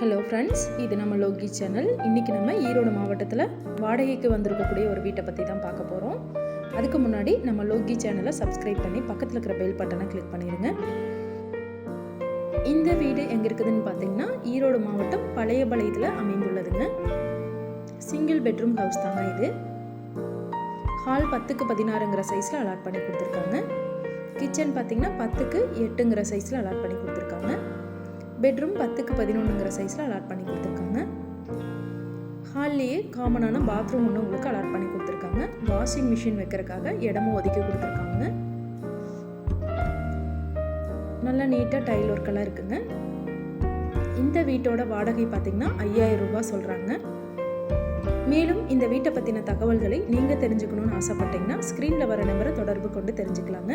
Hello friends இது நம்ம Loki channel இன்றைக்கி நம்ம ஈரோடு மாவட்டத்தில் வாடகைக்கு வந்திருக்கக்கூடிய ஒரு வீட்டை பற்றி தான் பார்க்க போகிறோம் அதுக்கு முன்னாடி நம்ம லோகி சேனலை சப்ஸ்கிரைப் பண்ணி பக்கத்தில் இருக்கிற பெல் பட்டனை கிளிக் பண்ணிடுங்க இந்த வீடு எங்கே இருக்குதுன்னு பார்த்தீங்கன்னா ஈரோடு மாவட்டம் பழைய பழையத்தில் அமைந்துள்ளதுங்க. சிங்கிள் பெட்ரூம் ஹவுஸ் தாங்க இது. ஹால் பத்துக்கு பதினாறுங்கிற சைஸில் அலாட் பண்ணி கொடுத்துருக்காங்க. கிச்சன் பார்த்தீங்கன்னா பத்துக்கு எட்டுங்கிற சைஸில் அலாட் பண்ணி கொடுத்துருக்காங்க. பெட்ரூம் பத்துக்கு பதினொன்றுங்கிற சைஸில் அலாட் பண்ணி கொடுத்துருக்காங்க. ஹால்லேயே காமனான பாத்ரூம் ஒன்று உங்களுக்கு அலாட் பண்ணி கொடுத்துருக்காங்க. வாஷிங் மிஷின் வைக்கிறதுக்காக இடமும் ஒதுக்கி கொடுத்துருக்காங்க. நல்லா நீட்டாக டைல் ஒர்க்கெல்லாம் இருக்குங்க. இந்த வீட்டோட வாடகை பார்த்தீங்கன்னா ஐயாயிரம் ரூபாய் சொல்கிறாங்க மேலும் இந்த வீட்டை பற்றின தகவல்களை நீங்கள் தெரிஞ்சுக்கணும்னு ஆசைப்பட்டீங்கன்னா ஸ்க்ரீனில் வர நம்பரை தொடர்பு கொண்டு தெரிஞ்சுக்கலாங்க.